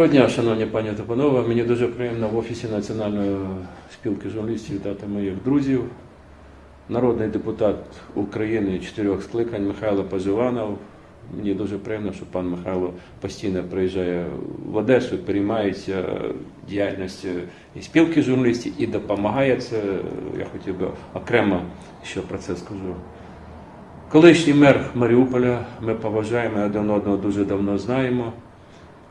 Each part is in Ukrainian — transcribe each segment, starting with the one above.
Доброго дня, шановні пані та панове. Мені дуже приємно в офісі Національної спілки журналістів вітати моїх друзів. Народний депутат України чотирьох скликань Михайло Поживанов. Мені дуже приємно, що пан Михайло постійно приїжджає в Одесу, переймається діяльністю і спілки журналістів і допомагає це. Я хотів би окремо ще про це скажу. Колишній мер Маріуполя, ми поважаємо один одного дуже давно знаємо.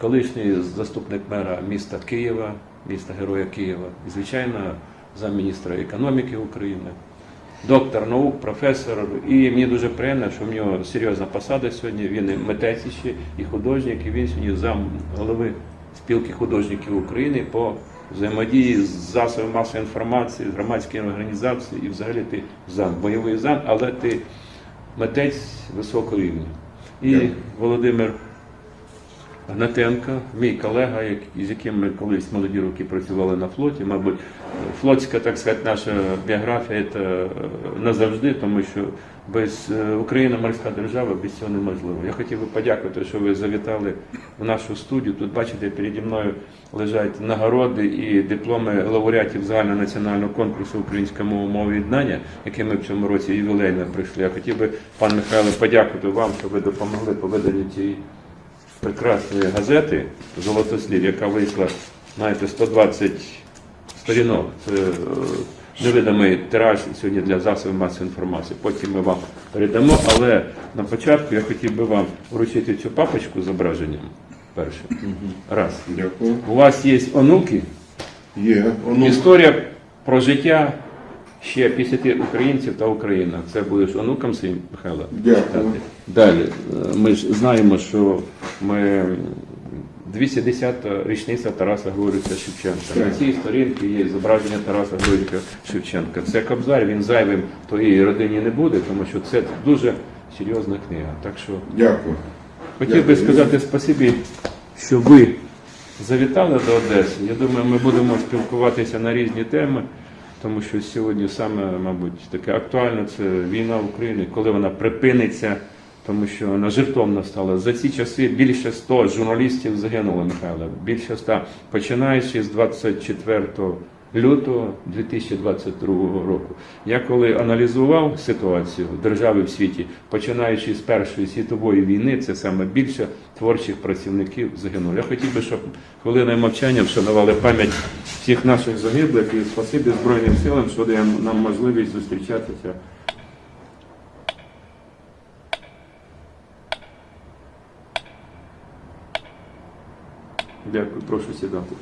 Колишній заступник мера міста Києва, міста Героя Києва, і, звичайно, замміністра економіки України, доктор наук, професор. І мені дуже приємно, що в нього серйозна посада сьогодні. Він і митець ще, і художник, і він сьогодні зам голови спілки художників України по взаємодії з засобами масової інформації, з громадськими організаціями, і взагалі ти зам, бойовий зам, але ти митець високого рівня. І. Володимир Гнатенко, мій колега, з яким ми колись молоді роки працювали на флоті. Мабуть, флотська, так сказати, наша біографія це е, назавжди, тому що без е, Україна морська держава, без цього неможливо. Я хотів би подякувати, що ви завітали в нашу студію. Тут бачите, переді мною лежать нагороди і дипломи лауреатів загальнонаціонального конкурсу української мови мови єднання, який ми в цьому році ювілейно прийшли. Я хотів би, пан Михайло, подякувати вам, що ви допомогли по веденню цієї прекрасної газети Золотослід, яка вийшла, знаєте, 120 сторінок. Це е, невидимий тираж сьогодні для засобів масової інформації. Потім ми вам передамо. Але на початку я хотів би вам вручити цю папочку з зображенням. Перше. Раз. Дякую. У вас є онуки. Є. Воно Історія про життя ще 50 українців та Україна. Це будеш онукам своїм, Михайло. Дякую. Далі, е, ми ж знаємо, що ми 210 річниця Тараса Григорьовича Шевченка. На цій сторінці є зображення Тараса Григорьовича Шевченка. Це Кобзар, він зайвим твоїй родині не буде, тому що це дуже серйозна книга. Так що Дякую. хотів би Дякую. сказати спасибі, що ви завітали до Одеси. Я думаю, ми будемо спілкуватися на різні теми, тому що сьогодні саме, мабуть, таке актуальне це війна в Україні, коли вона припиниться, тому що вона жертовна стала. За ці часи більше 100 журналістів загинуло, Михайло. Більше 100, починаючи з 24 лютого 2022 року. Я коли аналізував ситуацію держави в світі, починаючи з Першої світової війни, це саме більше творчих працівників загинуло. Я хотів би, щоб хвилиною мовчання вшанували пам'ять всіх наших загиблих і спасибі Збройним силам, що дає нам можливість зустрічатися. Дякую, прошу сідати.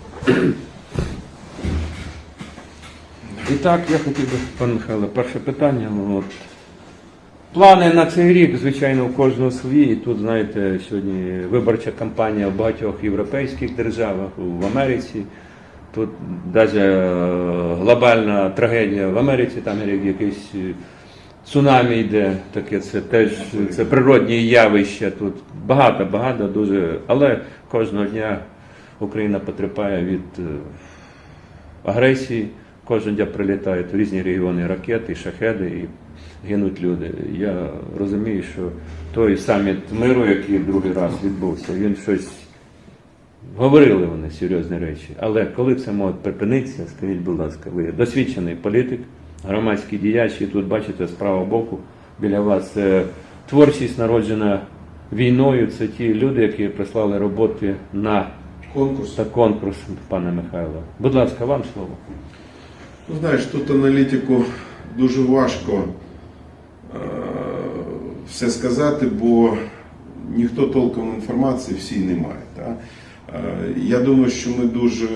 І так, я хотів би, пан Михайло, перше питання. ну, От. Плани на цей рік, звичайно, у кожного свої. І тут, знаєте, сьогодні виборча кампанія в багатьох європейських державах, в Америці. Тут навіть глобальна трагедія в Америці, там якийсь е, цунамі йде, таке це теж це природні явища. Тут багато, багато дуже. Але кожного дня Україна потерпає від е, агресії. Кожен день прилітають в різні регіони ракети, шахеди і гинуть люди. Я розумію, що той саміт миру, який другий раз відбувся, він щось говорили вони серйозні речі. Але коли це може припинитися, скажіть, будь ласка, ви досвідчений політик, громадський діяч, і тут бачите з правого боку біля вас творчість народжена війною. Це ті люди, які прислали роботи на Конкурс. та конкурс, пане Михайло. Будь ласка, вам слово. Ну, знаєш, тут аналітику дуже важко е, все сказати, бо ніхто толком інформації всій не має. Та? Е, Я думаю, що ми дуже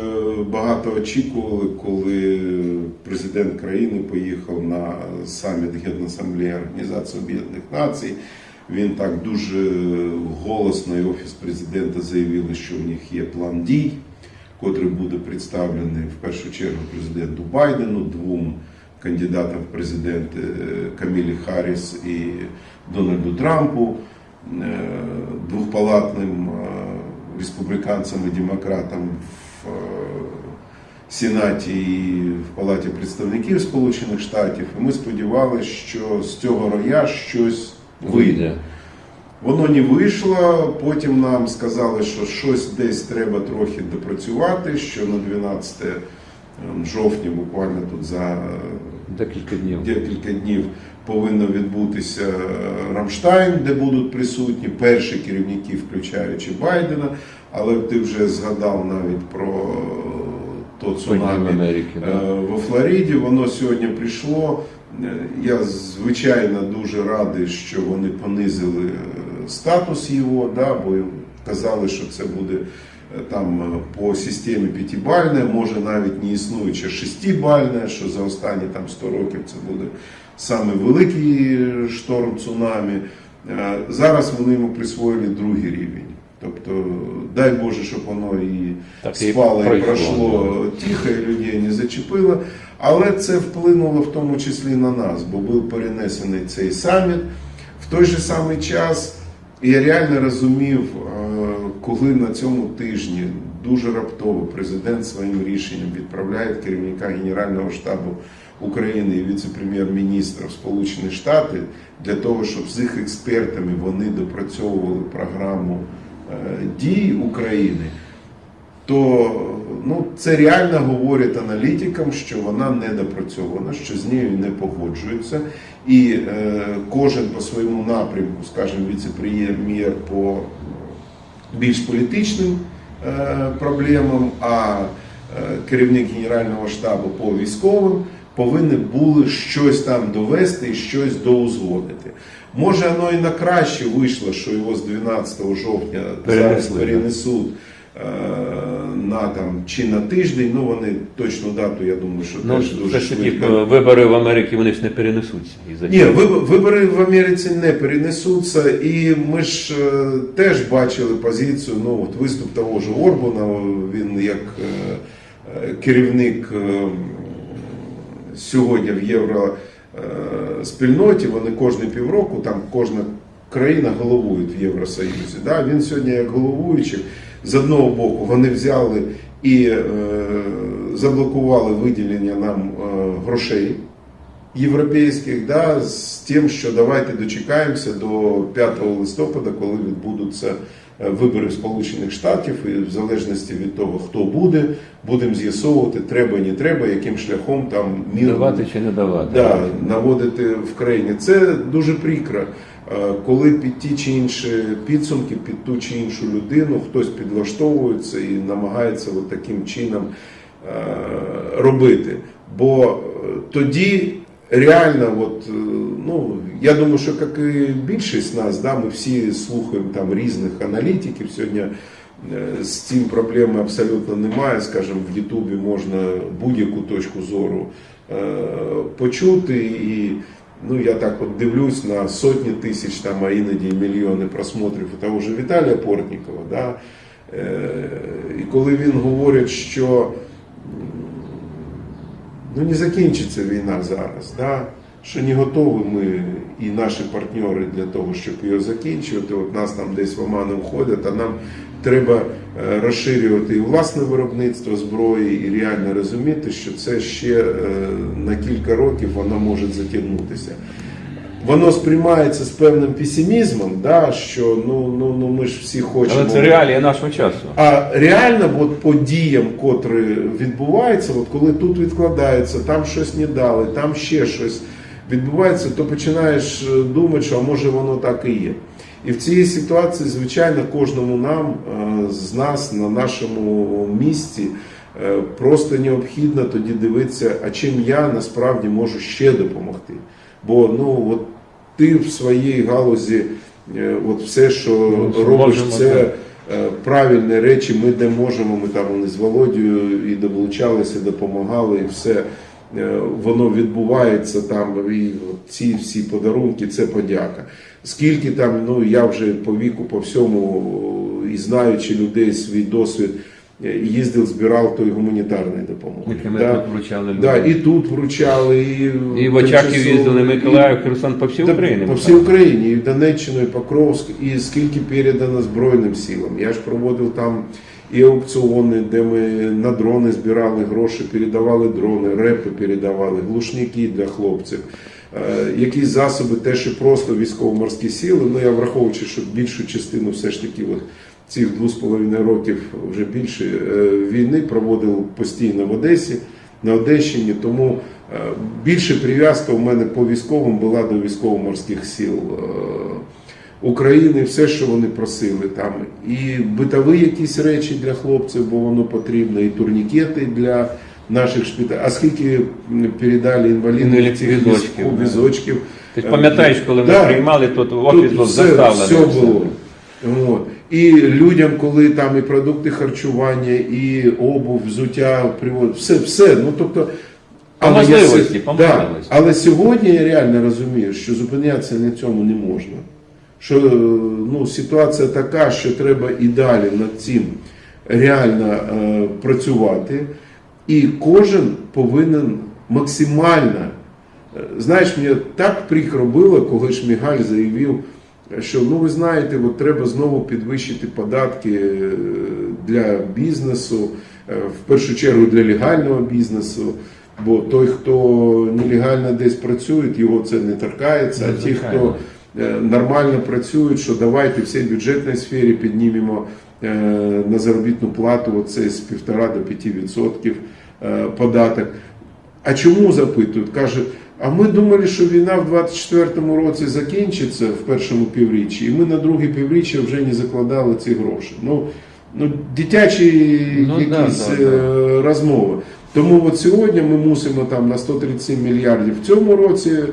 багато очікували, коли президент країни поїхав на саміт Генасамблеї Організації Об'єднаних Націй. Він так дуже голосно і офіс президента заявили, що в них є план дій, котрий буде представлений в першу чергу президенту Байдену, двом кандидатам в президенти е, Камілі Харріс і Дональду Трампу, е, двохпалатним е, республіканцям і демократам в Сенаті і в Палаті представників Сполучених Штатів. І ми сподівалися, що з цього роя щось вийде. Воно не вийшло. Потім нам сказали, що щось десь треба трохи допрацювати, що на 12 ем, жовтня, буквально тут за Декілька днів. декілька днів повинно відбутися е, Рамштайн, де будуть присутні перші керівники, включаючи Байдена. Але ти вже згадав навіть про е, то цунамі Америці. Е, Да. во Флориді. Воно сьогодні прийшло. Е, Я звичайно дуже радий, що вони понизили е, статус його, да, бо казали, що це буде е, там е, по системі п'ятибальне, може навіть не існуюче шестибальне, що за останні там 100 років це буде саме великий шторм цунамі. Е, Зараз вони йому присвоїли другий рівень. Тобто, дай Боже, щоб воно і Так спало і пройшло, пройшло тихо, і людей не зачепило. Але це вплинуло в тому числі на нас, бо був перенесений цей саміт. В той же самий час я реально розумів, е, коли на цьому тижні дуже раптово президент своїм рішенням відправляє керівника Генерального штабу України і віце-прем'єр-міністра в Сполучені Штати для того, щоб з їх експертами вони допрацьовували програму е, дій України то ну, це реально говорить аналітикам, що вона недопрацьована, що з нею не погоджуються. І е, кожен по своєму напрямку, скажімо, віце-прем'єр по більш політичним е, проблемам, а е, керівник Генерального штабу по військовим повинні були щось там довести і щось доузгодити. Може, воно і на краще вийшло, що його з 12 жовтня зараз перенесуть на там чи на тиждень. Ну вони точну дату, я думаю, що Ну, теж дуже швидко. е, вибори в Америці вони ж не перенесуться. із-за Ні, вибори в Америці не перенесуться, і ми ж е, теж бачили позицію. Ну от виступ того ж Орбана, він як е, е, керівник е, сьогодні в євро е. Вони кожні півроку, там кожна країна головує в Євросоюзі. Да? Він сьогодні як головуючий. З одного боку вони взяли і е, заблокували виділення нам е, грошей європейських, да, з тим, що давайте дочекаємося до 5 листопада, коли відбудуться е, вибори в Сполучених Штатів, і в залежності від того, хто буде, будемо з'ясовувати, треба, не треба, яким шляхом там мір Давати чи не давати. да, наводити в країні. Це дуже прикро, коли під ті чи інші підсумки, під ту чи іншу людину хтось підлаштовується і намагається от таким чином е, робити. Бо е, тоді реально, от, е, ну, я думаю, що як і більшість нас, да, ми всі слухаємо там різних аналітиків сьогодні. е, З цим проблеми абсолютно немає. Скажімо, в Ютубі можна будь-яку точку зору е, почути. І ну, я так от дивлюсь на сотні тисяч, там, а іноді мільйони просмотрів того ж Віталія Портнікова. Да? Е, І коли він говорить, що ну, не закінчиться війна зараз, да? що не готові ми і наші партнери для того, щоб її закінчувати. От нас там десь в омани входять, а нам треба е, розширювати і власне виробництво зброї, і реально розуміти, що це ще е, на кілька років воно може затягнутися. Воно сприймається з певним песимізмом, да, що ну, ну, ну ми ж всі хочемо. Але це реалія нашого часу. А реально, от по діям, котрі відбуваються, от коли тут відкладається, там щось не дали, там ще щось відбувається, то починаєш е, думати, що а може воно так і є. І в цій ситуації, звичайно, кожному нам е, з нас на нашому місці е, просто необхідно тоді дивитися, а чим я насправді можу ще допомогти. Бо ну от ти в своїй галузі, е, от все, що Ну, робиш, можемо, це так. правильні речі. Ми де можемо. Ми там вони з Володією і долучалися, допомагали, і все воно відбувається там. І ці всі подарунки це подяка. Скільки там, ну я вже по віку, по всьому і знаючи людей свій досвід, е, їздив, збирав той гуманітарної допомоги. Яке ми Да. тут вручали Да, і тут вручали, і, І в Очаків їздили, Миколаїв, Херсон по всій Та Україні. По всій Україні, і в Донеччину, і Покровськ, і скільки передано Збройним силам. Я ж проводив там і аукціони, де ми на дрони збирали гроші, передавали дрони, репи передавали, глушники для хлопців. Е, якісь засоби, те, що просто військово-морські сили. Ну я враховуючи, що більшу частину все ж таки от цих двох з половиною років вже більше е, війни проводив постійно в Одесі, на Одещині. Тому е, більше прив'язка у мене по військовим була до військово-морських сил. е, України, все, що вони просили там, і битові якісь речі для хлопців, бо воно потрібно, і турнікети для наших шпиталів. А скільки передали інвалідам Ну, цих візочків, віз- візочків. Ти ж пам'ятаєш, коли ми Да. приймали, тут офіс був заставлений. все було. От. І людям, коли там і продукти харчування, і обув, взуття, привод, все, все. Ну, тобто, По я можливості, да, але сьогодні я реально розумію, що зупинятися на цьому не можна. Що е, ну, ситуація така, що треба і далі над цим реально е, працювати, і кожен повинен максимально. е, Знаєш, мені так прикро було, коли Шмігаль заявив, що ну ви знаєте, от треба знову підвищити податки е, для бізнесу, е, в першу чергу для легального бізнесу. Бо той, хто нелегально десь працює, його це не торкається, а ті, хто нормально працюють, що давайте в цій бюджетній сфері піднімемо на заробітну плату оце з 1,5 до 5% е, податок. А чому запитують? Кажуть, а ми думали, що війна в 24-му році закінчиться в першому півріччі, і ми на друге півріччя вже не закладали ці гроші. Ну, ну дитячі Ну, якісь да, да. е, розмови. Тому от сьогодні ми мусимо там на 137 мільярдів в цьому році е,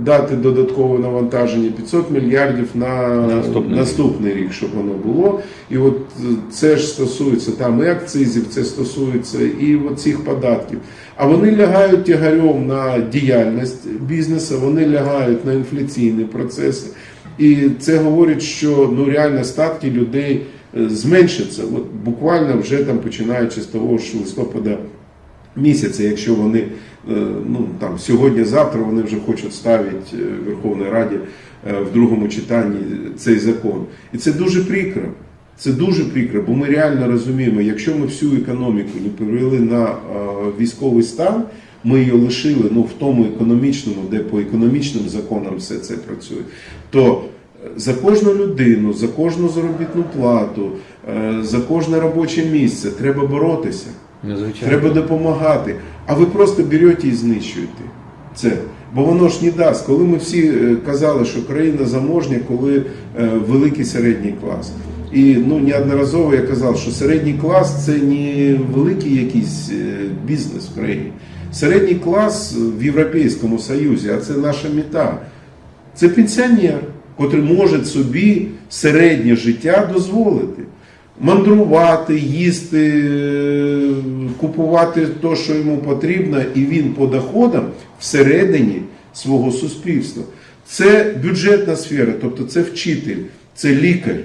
дати додаткове навантаження 500 мільярдів на Наступний наступний, рік. рік, щоб воно було. І от е, це ж стосується там і акцизів, це стосується і цих податків. А вони лягають тягарем на діяльність бізнесу, вони лягають на інфляційні процеси. І це говорить, що ну реально статки людей е, зменшаться. От буквально вже там починаючи з того ж листопада місяця, якщо вони е, ну там сьогодні-завтра вони вже хочуть ставити е, в Верховній Раді е, в другому читанні цей закон. І це дуже прикро. Це дуже прикро, бо ми реально розуміємо, якщо ми всю економіку не перевели на е, військовий стан, ми її лишили ну, в тому економічному, де по економічним законам все це працює, то е, за кожну людину, за кожну заробітну плату, е, за кожне робоче місце треба боротися. Ну, звичайно. Треба допомагати. А ви просто берете і знищуєте це. Бо воно ж не дасть. Коли ми всі е, казали, що країна заможня, коли е, великий середній клас. І ну неодноразово я казав, що середній клас це не великий якийсь е, бізнес в країні. Середній клас в Європейському Союзі, а це наша мета. Це пенсіонер, котрий може собі середнє життя дозволити. Мандрувати, їсти, е, купувати те, що йому потрібно, і він по доходам всередині свого суспільства. Це бюджетна сфера, тобто це вчитель, це лікар,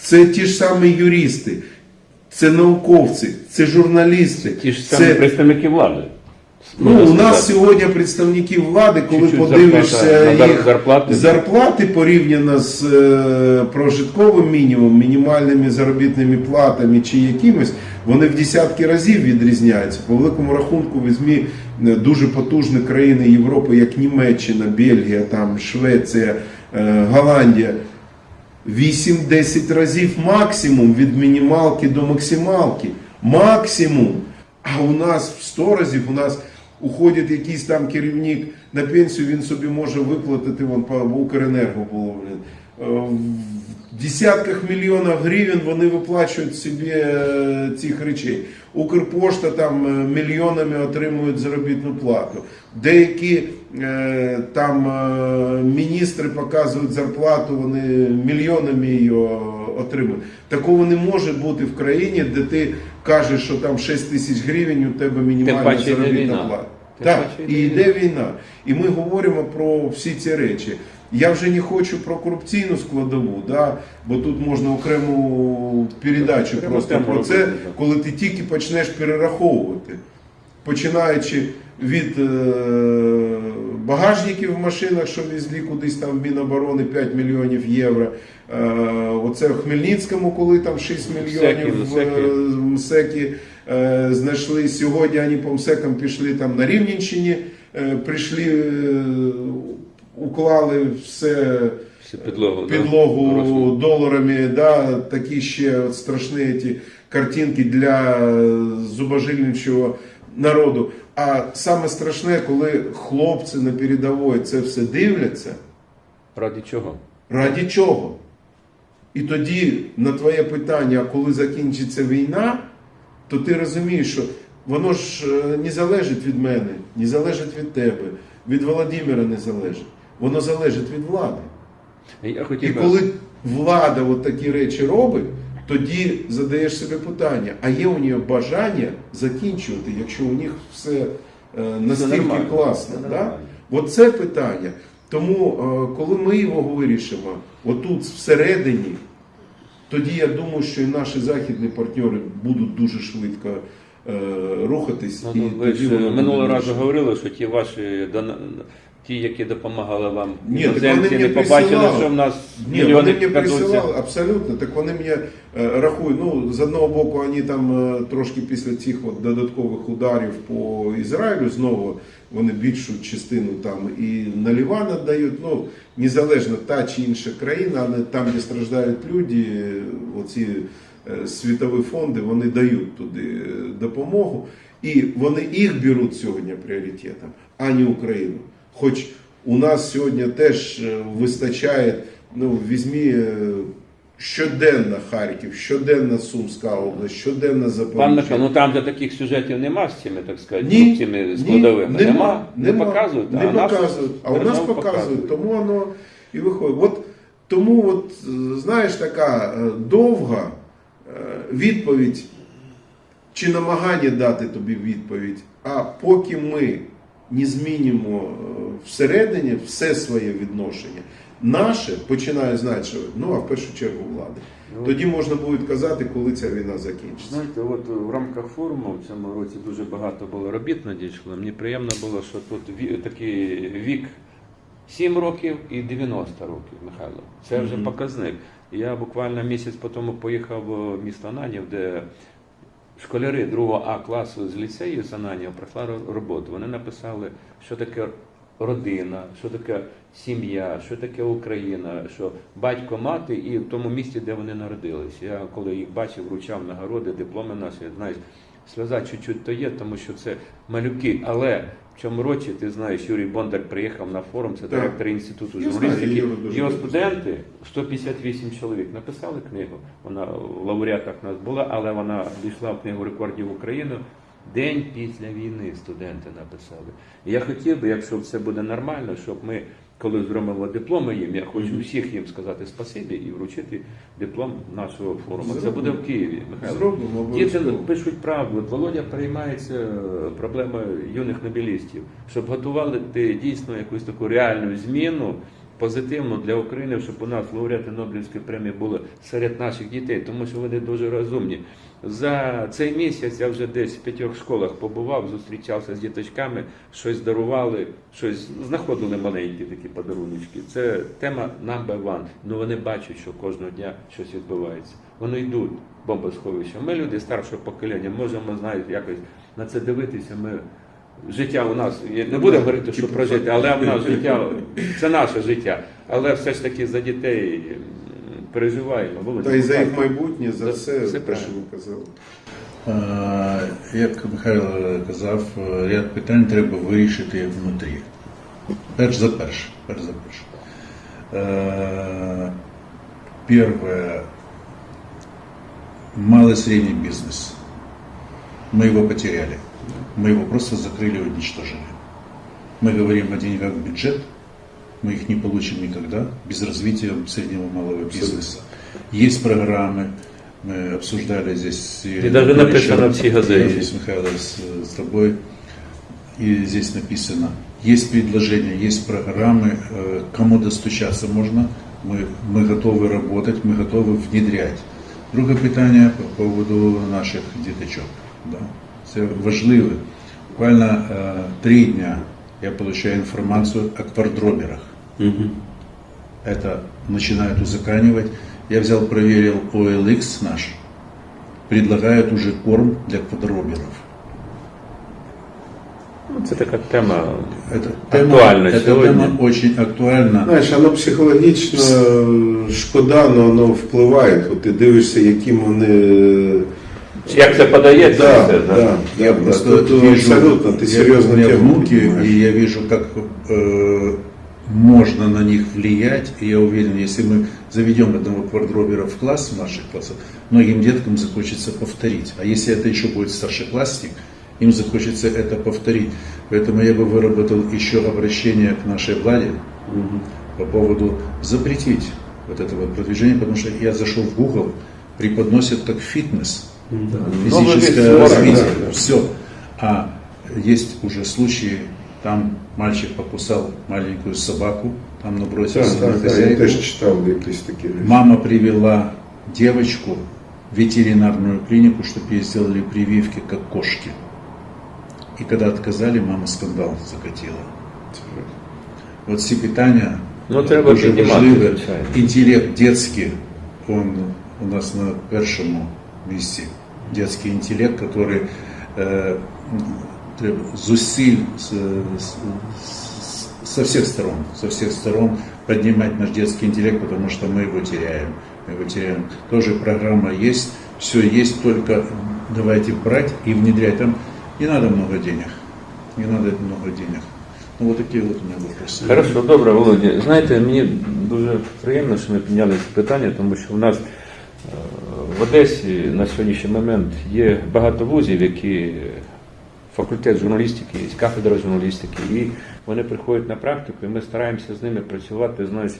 це ті ж самі юристи, це науковці, це журналісти. Ті ж це- представники влади. Ну, у нас сьогодні представники влади, коли Чуть-чуть подивишся зарплата, їх зарплати. зарплати порівняно з е, прожитковим мінімумом, мінімальними заробітними платами чи якимось, вони в десятки разів відрізняються. По великому рахунку візьмі е, дуже потужні країни Європи, як Німеччина, Бельгія, там, Швеція, е, Голландія. 8-10 разів максимум від мінімалки до максималки. Максимум. А у нас в 100 разів у нас уходить якийсь там керівник на пенсію, він собі може виплатити вон по Укренерго було. блін. Е, В десятках мільйонів гривень вони виплачують собі е, цих речей. Укрпошта там е, мільйонами отримують заробітну плату. Деякі там міністри показують зарплату, вони мільйонами її отримують. Такого не може бути в країні, де ти кажеш, що там 6 тисяч гривень у тебе мінімальна заробітна плата. Так, і йде війна. І ми говоримо про всі ці речі. Я вже не хочу про корупційну складову, да? бо тут можна окрему передачу просто про це, коли ти тільки почнеш перераховувати. Починаючи від е, багажників в машинах, що везли кудись там в Міноборони 5 мільйонів євро. Е, оце в Хмельницькому, коли там 6 мільйонів в е, МСЕКі е, знайшли сьогодні, вони по МСЕКам пішли там на Рівненщині, прийшли, уклали все Всю підлогу. да, доларами, да, такі ще страшні ці картинки для зубожильничого народу. А саме страшне, коли хлопці на передовій це все дивляться, Ради чого? раді чого? І тоді на твоє питання, коли закінчиться війна, то ти розумієш, що воно ж е, не залежить від мене, не залежить від тебе, від Володимира не залежить. Воно залежить від влади. Я І хотів би- коли влада от такі речі робить, тоді задаєш собі питання, а є у нього бажання закінчувати, якщо у них все е, настільки класно. Да? нормально. От це питання. Тому, е, коли ми його вирішимо, отут всередині, тоді я думаю, що і наші західні партнери будуть дуже швидко е, рухатись. Ну, і ну, ви ж минулого разу говорили, що ті ваші ті, які допомагали вам Ні, так вони не побачили, присилали. що в нас Ні, мільйони вони мені крадуться. присилали, абсолютно. Так вони мені е, рахують. Ну, з одного боку, вони там е, трошки після цих от додаткових ударів по Ізраїлю знову вони більшу частину там і на Ліван віддають. Ну, незалежно та чи інша країна, але там, де страждають люди, е, оці е, світові фонди, вони дають туди е, допомогу. І вони їх беруть сьогодні пріоритетом, а не Україну. Хоч у нас сьогодні теж е, вистачає, ну, візьмі е, щоденно Харків, щоденно Сумська область, щоденно Пан Запоріжжя. Михайло, ну там де таких сюжетів нема з цими, так сказати, Ні, цими ні, складовими. нема, Не нема, показують, не а показують. А у нас держава показують, тому воно і виходить. От, тому, от, знаєш, така е, довга відповідь чи намагання дати тобі відповідь, а поки ми не змінимо е, всередині все своє відношення, наше починає знати, що ну а в першу чергу влади. Ну, Тоді можна буде казати, коли ця війна закінчиться. Знаєте, от в рамках форуму в цьому році дуже багато було робіт надійшло. Мені приємно було, що тут ві- такий вік 7 років і 90 років, Михайло. Це вже Мгм. показник. Я буквально місяць по тому поїхав в місто Ананів, де школяри 2 А класу з ліцею з прийшла роботу. Вони написали, що таке родина, що таке сім'я, що таке Україна, що батько, мати і в тому місті, де вони народились. Я коли їх бачив, вручав нагороди, дипломи наші, знаєш, сльоза чуть-чуть то є, тому що це малюки. Але в цьому році, ти знаєш, Юрій Бондар приїхав на форум, це Так. директор інституту журналістики. Його студенти, 158 чоловік, написали книгу. Вона в лауреатах у нас була, але вона дійшла в книгу рекордів України. День після війни студенти написали. Я хотів би, якщо все буде нормально, щоб ми, коли зробимо дипломи їм, я хочу всіх їм сказати спасибі і вручити диплом нашого форуму. Це буде в Києві. Михайло. Зробимо Діти пишуть правду. Володя переймається е, проблемою юних нобелістів, щоб готували ти дійсно якусь таку реальну зміну. Позитивну для України, щоб у нас лауреати Нобелівської премії були серед наших дітей, тому що вони дуже розумні. За цей місяць я вже десь в п'ятьох школах побував, зустрічався з діточками, щось дарували, щось знаходили маленькі такі подаруночки. Це тема number one. Ну вони бачать, що кожного дня щось відбувається. Вони йдуть в бомбосховище. Ми люди старшого покоління можемо знаєте, якось на це дивитися. Ми життя у нас не будемо говорити, що прожити, але в нас життя це наше життя. Але все ж таки за дітей переживаємо. Володя, Та і за будь їх ласка. майбутнє, за За- все, все те, що правильно. ви казали. Е, Як Михайло казав, е, ряд питань треба вирішити внутрі. Перш за перше. Перш за перше. Е, Первое. Малый и средний бизнес. Мы его потеряли. Мы его просто закрыли и уничтожили. Мы говорим о деньгах в бюджет, мы их не получим никогда без развития среднего и малого бизнеса. Есть программы, мы обсуждали здесь... И даже написано в всей газете. Здесь, Михаил, с, с тобой. И здесь написано, есть предложения, есть программы, э, кому достучаться можно, мы, мы готовы работать, мы готовы внедрять. Друге питання по поводу наших діточок. Да. Це важливо. Буквально е, три дня я получаю информацию о квадроберах. Мгм. Это начинают узаканивать. Я взял, проверил OLX наш. предлагают уже корм для квадроберов. Ну, Це така тема Это тема, актуальна эта сьогодні. тема очень актуальна. Знаєш, воно психологічно е, шкода, але воно впливає. От ти дивишся, яким вони. Як це подається? Да, це, да. Я Да, просто тут вижу, абсолютно, ты я- серьезно у меня тему внуки, поднимаешь. и я вижу, как э, можно на них влиять. И я уверен, если мы заведем одного квадробера в класс, в наших классах, многим деткам захочется повторить. А если это еще будет старшеклассник, им захочется это повторить. Поэтому я бы выработал еще обращение к нашей Владе по поводу запретить вот это вот продвижение, потому что я зашел в Google, преподносят как фитнес, физическое Новый вид спорта, развитие, да, да. все. А есть уже случаи, там мальчик покусал маленькую собаку, там Так, набросился на так, так, я хозяйку. теж читав якісь такі речі. Мама привела девочку в ветеринарную клинику, чтобы ей сделали прививки, как кошки. И когда отказали, мама скандал закатила. Вот ці питання Ну, треба дуже піднімати, важливі. звичайно. Інтелект детський, он у нас на першому місці. Детский интеллект, который э, треба зусиль с- с- с- со всех сторон, со всех сторон поднимать наш детский интеллект, потому что мы его теряем. Мы его теряем. Тоже программа есть, все есть, только давайте брать и внедрять. Там не надо много денег. Не надо много денег. Ну вот такие вот у меня вопросы. Хорошо, добре, Володя. Знаєте, мені дуже приємно, що ми підняли це питання, тому що в нас е, в Одесі на сьогоднішній момент є багато вузів, які факультет журналістики, є кафедра журналістики, і вони приходять на практику, і ми стараємося з ними працювати знаєш,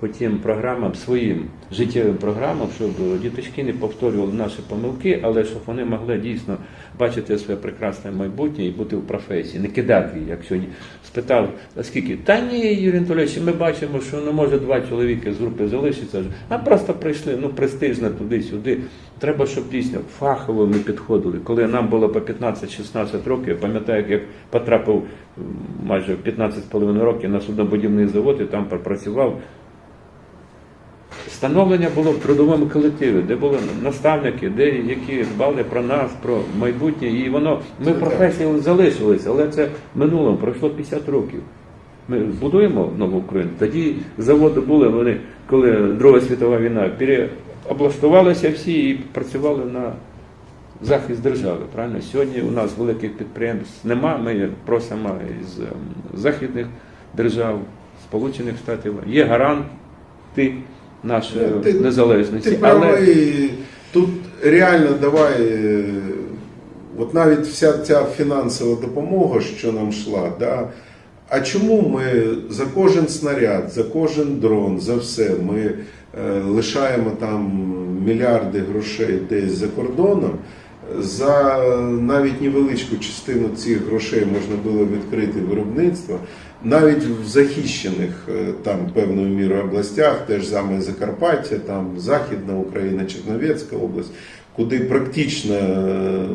по тим програмам, своїм життєвим програмам, щоб діточки не повторювали наші помилки, але щоб вони могли дійсно бачити своє прекрасне майбутнє і бути в професії, не кидати її, як сьогодні спитав, а скільки? Та ні, Юрій Анатолійович, ми бачимо, що не може два чоловіки з групи залишиться, а просто прийшли, ну престижно туди-сюди. Треба, щоб дійсно фахово ми підходили. Коли нам було по 15-16 років, я пам'ятаю, як потрапив майже 15,5 років на суднобудівний завод і там пропрацював. Становлення було в трудовому колективі, де були наставники, де які дбали про нас, про майбутнє, і воно ми в професії залишилися, але це минуло, пройшло 50 років. Ми будуємо нову Україну. Тоді заводи були вони, коли Друга світова війна, переоблаштувалися всі і працювали на захист держави. Правильно? Сьогодні у нас великих підприємств нема. Ми просимо із ем, західних держав, Сполучених Штатів. Є гаранти нашої Ти- незалежності. Ти але правий. Тут реально давай, е, от навіть вся ця фінансова допомога, що нам йшла, да, а чому ми за кожен снаряд, за кожен дрон, за все ми е, лишаємо там мільярди грошей десь за кордоном? За навіть невеличку частину цих грошей можна було відкрити виробництво, навіть в захищених е, там певною мірою областях, теж саме Закарпаття, там Західна Україна, Черновецька область, куди практично е,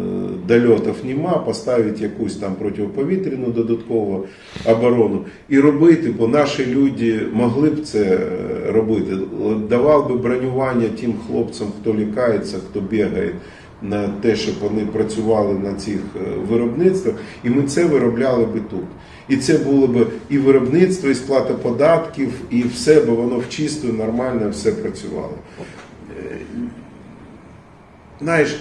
дольотів нема, поставити якусь там протиповітряну додаткову оборону і робити, бо наші люди могли б це е, робити. Давав би бронювання тим хлопцям, хто лікається, хто бігає на те, щоб вони працювали на цих е, виробництвах, і ми це виробляли би тут. І це було б і виробництво, і сплата податків, і все, бо воно в чисто, нормально все працювало. Знаєш,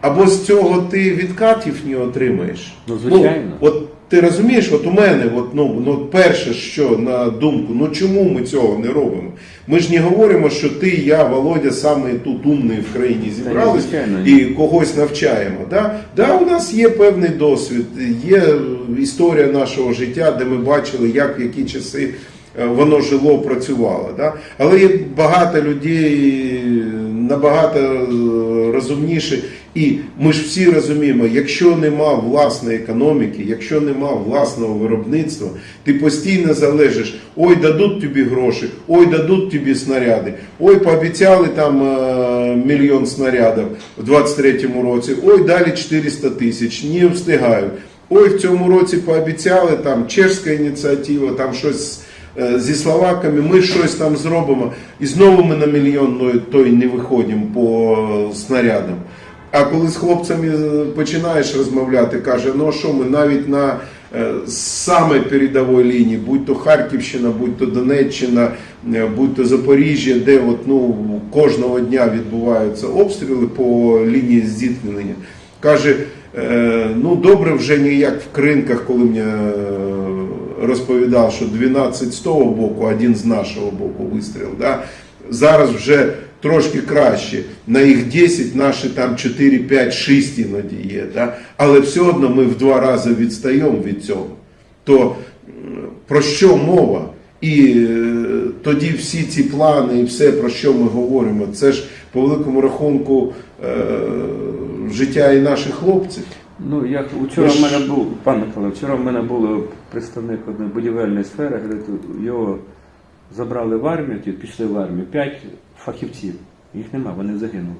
або з цього ти відкатів не отримаєш. Ну, звичайно. от ти розумієш, от у мене, от, ну, ну, перше, що на думку, ну чому ми цього не робимо? Ми ж не говоримо, що ти, я, Володя, саме тут умний в країні зібрались і когось навчаємо. Да? Да, у нас є певний досвід, є історія нашого життя, де ми бачили, як в які часи е, воно жило, працювало. Да? Але є багато людей набагато е, розумніші. І ми ж всі розуміємо, якщо нема власної економіки, якщо нема власного виробництва, ти постійно залежиш, ой, дадуть тобі гроші, ой, дадуть тобі снаряди, ой, пообіцяли там е, мільйон снарядів в 23-му році, ой, далі 400 тисяч, не встигають. Ой, в цьому році пообіцяли там чешська ініціатива, там щось зі словаками, ми щось там зробимо. І знову ми на мільйон ну, той не виходимо по е, снарядам. А коли з хлопцями е, починаєш розмовляти, каже, ну що ми навіть на е, саме передовій лінії, будь то Харківщина, будь то Донеччина, е, будь то Запоріжжя, де от, ну, кожного дня відбуваються обстріли по лінії зіткнення. Каже, е, ну добре вже не як в кринках, коли мені е, розповідав, що 12 з того боку, один з нашого боку вистріл. Да? Зараз вже трошки краще. На їх 10 наші там 4, 5, 6 іноді є. Да? Але все одно ми в два рази відстаємо від цього. То про що мова? І е, тоді всі ці плани і все, про що ми говоримо, це ж по великому рахунку е, життя і наших хлопців. Ну, як вчора в мене був, пан Микола, вчора в мене був представник одної будівельної сфери, говорить, його забрали в армію, ті пішли в армію, п'ять фахівців. Їх нема, вони загинули.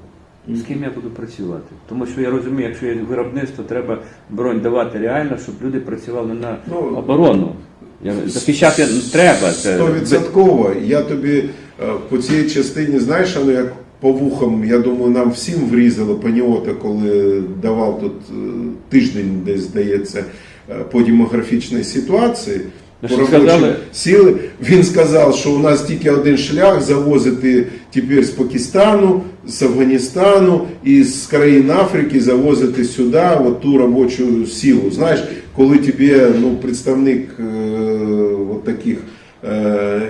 З ким я буду працювати? Тому що я розумію, якщо є виробництво, треба бронь давати реально, щоб люди працювали на Ну, оборону. Я, захищати треба. Це, Стовідсотково. Я тобі е, по цій частині, знаєш, ну як по вухам, я думаю, нам всім врізало паніота, коли давав тут е, тиждень, десь здається, е, по демографічній ситуації. Ну, сказали? сили. Він сказав, що у нас тільки один шлях завозити тепер з Пакистану, з Афганістану і з країн Африки завозити сюди от ту робочу силу. Знаєш, коли тобі ну, представник е, от таких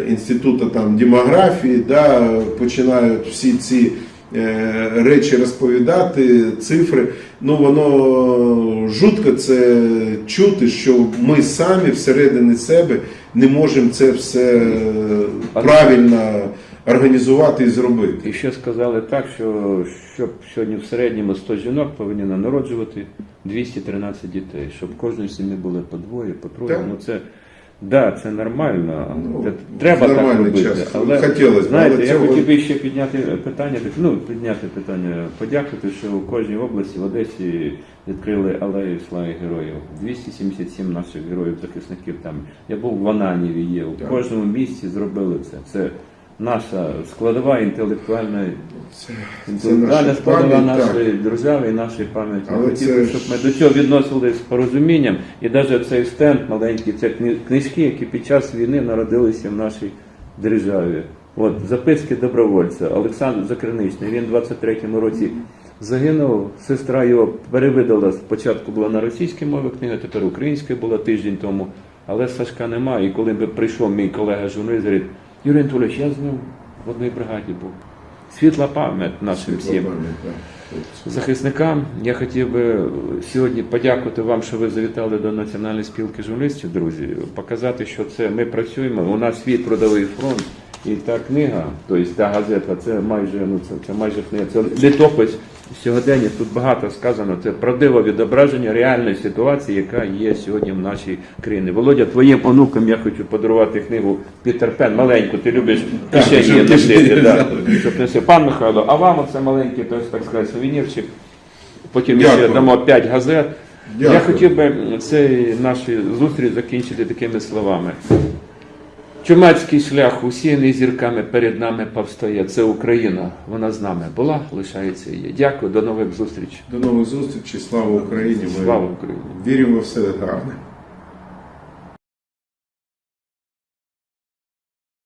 інституту там, демографії да, починають всі ці е, речі розповідати, цифри, ну воно жутко це чути, що ми самі всередині себе не можемо це все е, правильно організувати і зробити. І ще сказали так, що щоб сьогодні в середньому 100 жінок повинні народжувати 213 дітей, щоб в кожній сім'ї були по двоє, по троє. Так. Ну це да, це нормально. Ну, це треба так робити. час. Але Хотілося б, знаєте, але я цього- хотів би ще підняти питання, так, ну підняти питання, подякувати, що у кожній області в Одесі відкрили алею слави героїв. 277 наших героїв, захисників там. Я був в Ананіві, є у кожному місці зробили це. Це наша складова інтелектуальна Це, Інтелектуальна складова пам'ять, так. нашої держави і нашої пам'яті. Але Хотів це щоб ми до цього відносились з порозумінням. І навіть цей стенд маленький, це кни- книжки, які під час війни народилися в нашій державі. От записки добровольця. Олександр Закриничний. Він в 23-му році загинув. Сестра його перевидала. Спочатку була на російській мові книга, тепер українською була тиждень тому. Але Сашка немає. І коли би прийшов мій колега журналіст, говорить, Юрій Анатолійович, я з ним в одній бригаді був. Світла пам'ять нашим всім. Захисникам я хотів би сьогодні подякувати вам, що ви завітали до Національної спілки журналістів, друзі. Показати, що це ми працюємо. У нас свій трудовий фронт, і та книга, тобто та газета, це майже ну це, це майже книга. Це літопис сьогодення. Тут багато сказано. Це правдиве відображення реальної ситуації, яка є сьогодні в нашій країні. Володя, твоїм онукам я хочу подарувати книгу Пітер Пен. Маленьку, ти любиш кишені кишені да. Щоб носити. Пан Михайло, а вам оце маленький, тобто, так сказати, сувенірчик. Потім ще дамо 5 газет. Я хотів би цей нашу зустріч закінчити такими словами. Чумацький шлях, усіяний зірками перед нами повстає. Це Україна. Вона з нами була, лишається її. Дякую, до нових зустрічей. До нових зустрічей. Слава Україні. Слава Україні! віримо в все гарне.